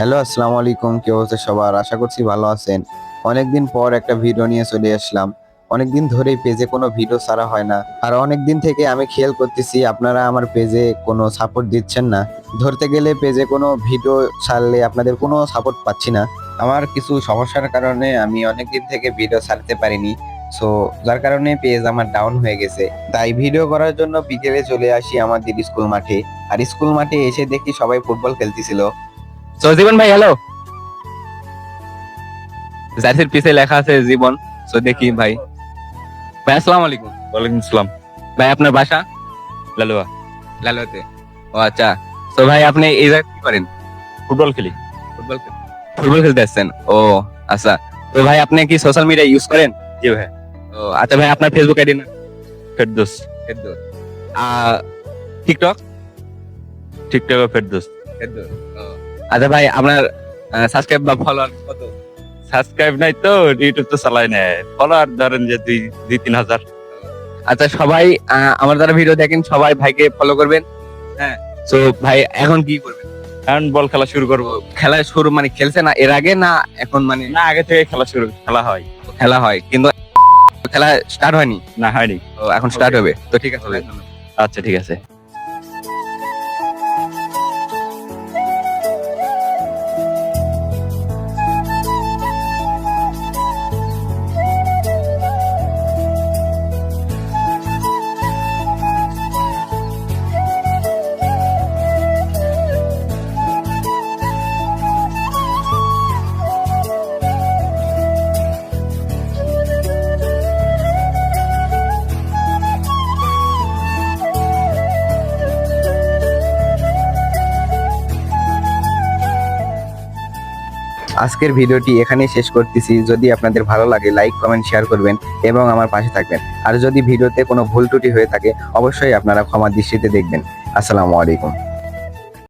Hello, আসসালামু আলাইকুম। কেউ হচ্ছে সবার? আশা করছি ভালো আছেন। অনেকদিন পর একটা ভিডিও নিয়ে চলে আসলাম। অনেকদিন ধরেই পেজে কোনো ভিডিও ছাড়া হয় না। আর অনেকদিন থেকে আমি খেয়াল করতেছি, আপনারা আমার পেজে কোনো সাপোর্ট দিচ্ছেন না। ধরতে গেলে পেজে কোনো ভিডিও ছাড়লে আপনাদের কোনো সাপোর্ট পাচ্ছি না। আমার কিছু সমস্যার কারণে আমি অনেকদিন থেকে ভিডিও ছাড়তে পারিনি। সো যার কারণে পেজ আমার ডাউন হয়ে গেছে। তাই ভিডিও করার জন্য বিকেলে চলে আসি আমাদের স্কুল মাঠে। আর স্কুল মাঠে এসে দেখি সবাই ফুটবল খেলতেছিল। তো জীবন ভাই হ্যালো জার্সির পিছে লেখা আছে জীবন তো দেখি ভাই। ভাই আসসালামু আলাইকুম। ওয়ালাইকুম আসসালাম ভাই আপনার বাসা? লালুয়া। লালুয়াতে। ও আচ্ছা। তো ভাই আপনি এই জায়গায় কি করেন? ফুটবল খেলি। ফুটবল ফুটবল খেলতে আসছেন? ও আচ্ছা। তো ভাই আপনি কি সোশ্যাল মিডিয়া ইউজ করেন? জি ভাই। ও আচ্ছা ভাই আপনার ফেসবুক আইডি না? ফেরদোস। আহ, টিকটক টিকটক ফেরদোস। আচ্ছা ভাই আপনার সাবস্ক্রাইব বা ফলোয়ার কত? সাবস্ক্রাইব নাই তো ইউটিউব তো চালাই না ফলোয়ার ধরেন যে দুই দুই তিন হাজার। আচ্ছা সবাই আমার দ্বারা ভিডিও দেখেন সবাই ভাইকে ফলো করবেন। হ্যাঁ। তো ভাই এখন কি করবেন? এখন বল খেলা শুরু করব। খেলা শুরু মানে খেলছে না এর আগে না এখন মানে? না আগে থেকে খেলা শুরু খেলা হয়। খেলা হয় কিন্তু খেলা স্টার্ট হয়নি? না হয়নি। এখন স্টার্ট হবে। তো ঠিক আছে আচ্ছা ঠিক আছে। আজকের ভিডিওটি এখানেই শেষ করতেছি। যদি আপনাদের ভালো লাগে লাইক কমেন্ট শেয়ার করবেন এবং আমার পাশে থাকবেন। আর যদি ভিডিওতে কোনো ভুল ত্রুটি হয়ে থাকে, অবশ্যই আপনারা ক্ষমা দৃষ্টিতে দেখবেন। আসসালামু আলাইকুম।